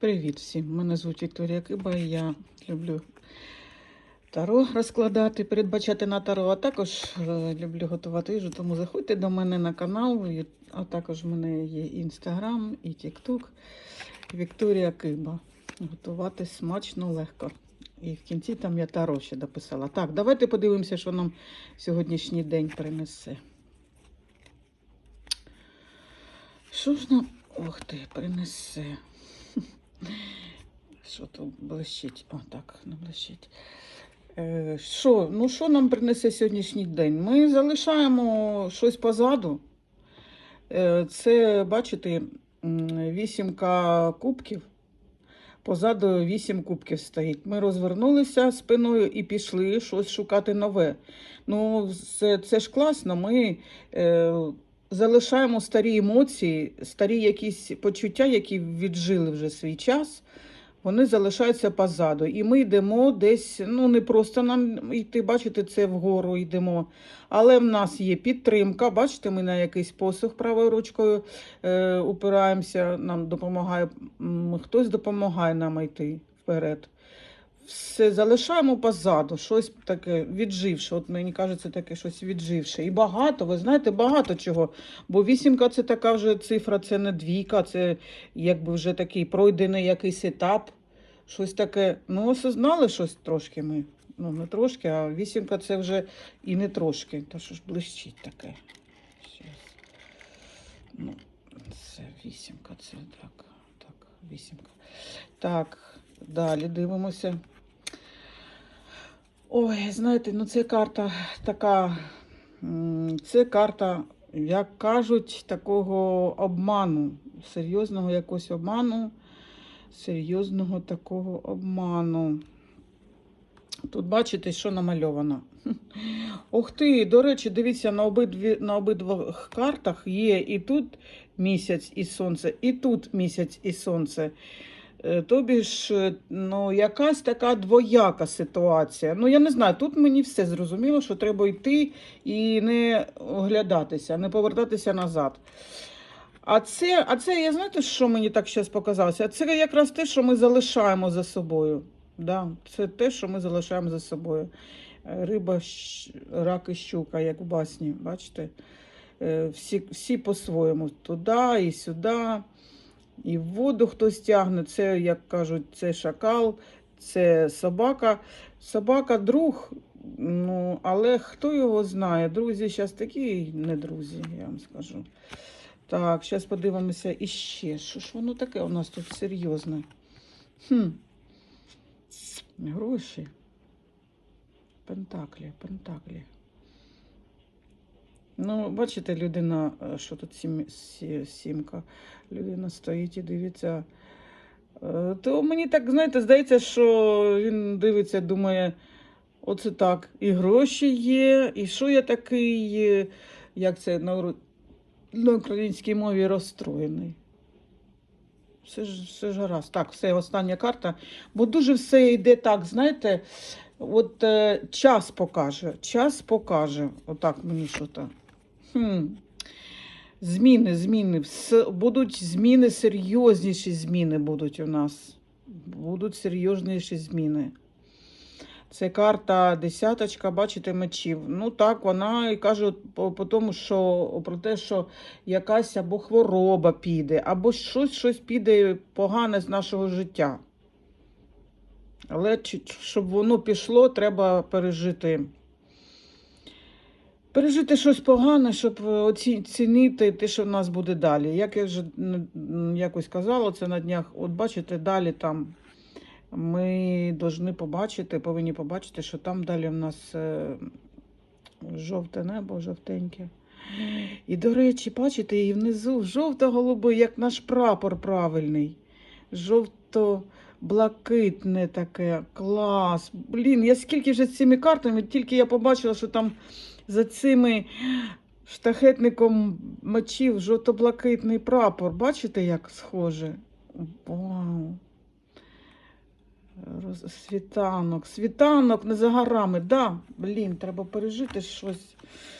Привіт всім! Мене звуть Вікторія Киба і я люблю таро розкладати, передбачати на таро, а також е, люблю готувати їжу, тому заходьте до мене на канал, а також в мене є інстаграм і тікток. Вікторія Киба. Готувати смачно, легко. І в кінці там я таро ще дописала. Так, давайте подивимося, що нам сьогоднішній день принесе. Що ж нам, ох ти, принесе? Що тут блищить? О, так, не блищить. Е, Що, ну що нам принесе сьогоднішній день? Ми залишаємо щось позаду. Е, Це, бачите, вісімка кубків. Позаду вісім кубків стоїть. Ми розвернулися спиною і пішли щось шукати нове. Ну, це, це ж класно. Ми е, залишаємо старі емоції, старі якісь почуття, які віджили вже свій час. Вони залишаються позаду. І ми йдемо десь, ну не просто нам йти, бачите, це вгору йдемо. Але в нас є підтримка. Бачите, ми на якийсь посух правою ручкою е, упираємося, нам допомагає, хтось допомагає нам йти вперед. Все залишаємо позаду, щось таке відживше. От мені кажеться, таке щось відживше. І багато, ви знаєте, багато чого. Бо вісімка це така вже цифра, це не двійка, це якби вже такий пройдений якийсь етап. Щось таке. Ну, осознали щось трошки ми. Ну, не трошки, а вісімка це вже і не трошки. Та що ж блищить таке. Щас. Ну, це вісімка, це так. Так, вісімка. Так, далі дивимося. Ой, знаєте, ну це карта така. Це карта, як кажуть, такого обману, серйозного якогось обману, серйозного такого обману. Тут бачите, що намальовано. Ух ти, до речі, дивіться, на, обидві, на обидвох картах є і тут місяць і сонце, і тут місяць і сонце. Е, Тобі ж, е, ну, якась така двояка ситуація. Ну, я не знаю, тут мені все зрозуміло, що треба йти і не оглядатися, не повертатися назад. А це, а це, я знаєте, що мені так зараз показалося? Це якраз те, що ми залишаємо за собою. Да, це те, що ми залишаємо за собою. Е, Риба, рак і щука, як в басні, бачите? Всі, всі по-своєму. Туди і сюди. І в воду хтось тягне. Це, як кажуть, це шакал, це собака. Собака друг, ну, але хто його знає? Друзі зараз такі не друзі, я вам скажу. Так, зараз подивимося іще. Що ж воно таке у нас тут серйозне? Хм. Гроші. Пентаклі, пентаклі. Ну, бачите, людина, е, що тут сім, сі- сімка. Людина стоїть і дивиться. Е, То мені так, знаєте, здається, що він дивиться, думає, оце так. І гроші є, і що я такий, е, як це на, на українській мові розстроєний. Все ж, все ж гаразд. Так, все, остання карта. Бо дуже все йде так, знаєте, от е, час покаже. Час покаже. Отак мені що то. Хм. Зміни, зміни. Будуть зміни, серйозніші зміни будуть у нас. Будуть серйозніші зміни. Це карта десяточка, бачите, мечів. Ну так, вона і каже по, по тому, що про те, що якась або хвороба піде, або щось, щось піде погане з нашого життя. Але щоб воно пішло, треба пережити. Пережити щось погане, щоб оцінити те, що в нас буде далі. Як я вже якось казала, це на днях. От бачите, далі там ми повинні побачити, повинні побачити, що там далі в нас е, жовте небо, жовтеньке. І, до речі, бачите, і внизу жовто-голубий, як наш прапор правильний. Жовто-блакитне таке. Клас. Блін, я скільки вже з цими картами, тільки я побачила, що там за цими штахетником мечів жовто-блакитний прапор. Бачите, як схоже? Вау. Світанок, світанок не за горами. Да, блін, треба пережити щось.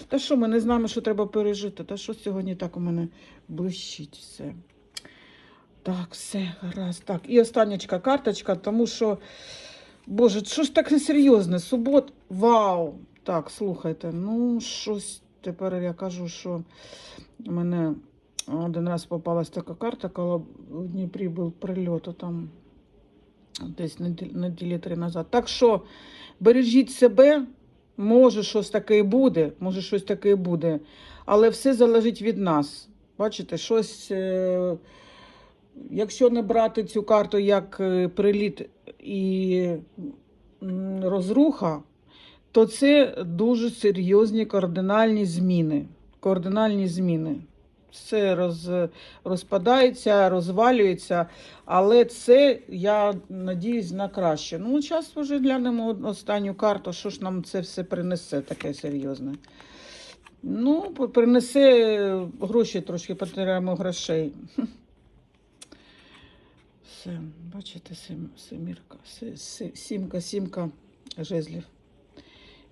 Та що, ми не знаємо, що треба пережити. Та що сьогодні так у мене блищить все. Так, все, гаразд. Так, і останнячка карточка, тому що, боже, що ж таке серйозне? Субот, вау! Так, слухайте, ну, щось тепер я кажу, що мене один раз попалась така карта, коли в Дніпрі був прильот, там десь неділі три назад. Так що бережіть себе, може щось таке і буде, може щось таке і буде, але все залежить від нас. Бачите, щось, е, якщо не брати цю карту як е, приліт і розруха, то це дуже серйозні кардинальні зміни. Кардинальні зміни. Все роз, розпадається, розвалюється, але це, я надіюсь, на краще. Ну, зараз вже глянемо останню карту, що ж нам це все принесе таке серйозне. Ну, принесе гроші трошки, потеряємо грошей. Все, бачите, сім, се- сімка, сімка жезлів.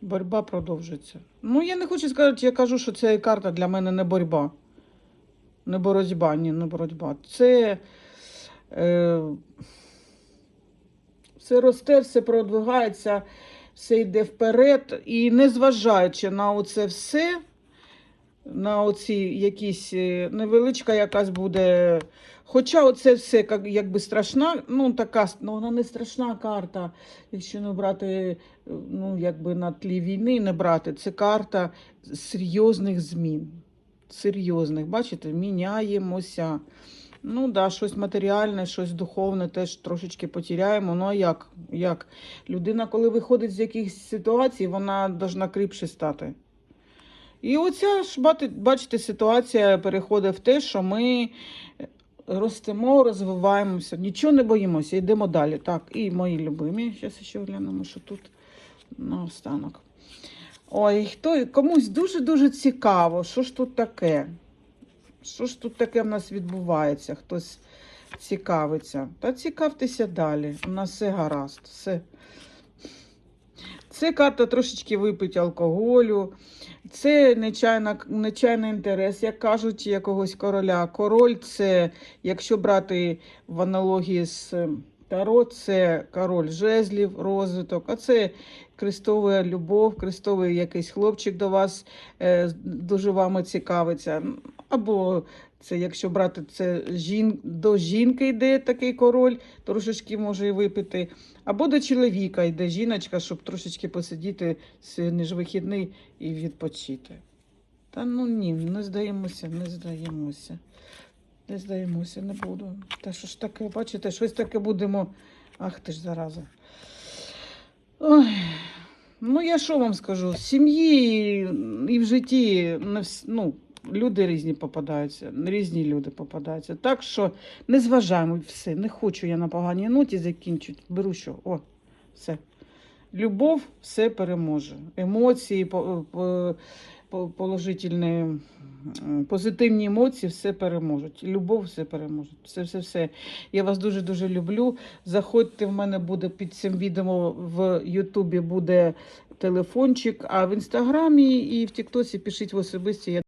Боротьба продовжується. Ну, я не хочу сказати, я кажу, що ця карта для мене не боротьба. Не боротьба, ні, не боротьба. Це е, все росте, все продвигається, все йде вперед. І незважаючи на оце все, на оці якісь е, невеличка якась буде. Хоча оце все як- якби страшна, ну така ну, вона не страшна карта, якщо не брати е, ну, якби на тлі війни, не брати. Це карта серйозних змін. Серйозних, бачите, міняємося. Ну да, щось матеріальне, щось духовне теж трошечки потеряємо. Ну а як? як? Людина, коли виходить з якихось ситуацій, вона должна кріпше стати. І оця ж, бачите, ситуація переходить в те, що ми ростемо, розвиваємося, нічого не боїмося, йдемо далі. Так, і мої любимі. Зараз ще глянемо, що тут наостанок. Ой, хто, комусь дуже-дуже цікаво, що ж тут таке? Що ж тут таке в нас відбувається? Хтось цікавиться. Та цікавтеся далі. У нас все гаразд. Все. Це карта трошечки випить алкоголю. Це нечайний інтерес, як кажуть, якогось короля. Король це, якщо брати в аналогії з е, Таро, це король жезлів, розвиток, а це крестова любов, крестовий якийсь хлопчик до вас е, дуже вами цікавиться. Або це, якщо брати це жін, до жінки йде такий король, трошечки може і випити. Або до чоловіка йде жіночка, щоб трошечки посидіти сьогодні вихідний і відпочити. Та ну ні, не здаємося, не здаємося. Не здаємося, не буду. Та що ж таке, бачите, щось таке будемо. Ах ти ж зараза. Ой. Ну, я що вам скажу? В сім'ї і в житті не ну, люди різні попадаються, різні люди попадаються. Так що не зважаємо все. Не хочу я на поганій ноті закінчити. Беру що? О, все. Любов все переможе. Емоції, по- положительні, позитивні емоції все переможуть. Любов все переможе. Все, все, все. Я вас дуже-дуже люблю. Заходьте, в мене буде під цим відео в Ютубі буде телефончик, а в інстаграмі і в Тіктосі пишіть в особисті.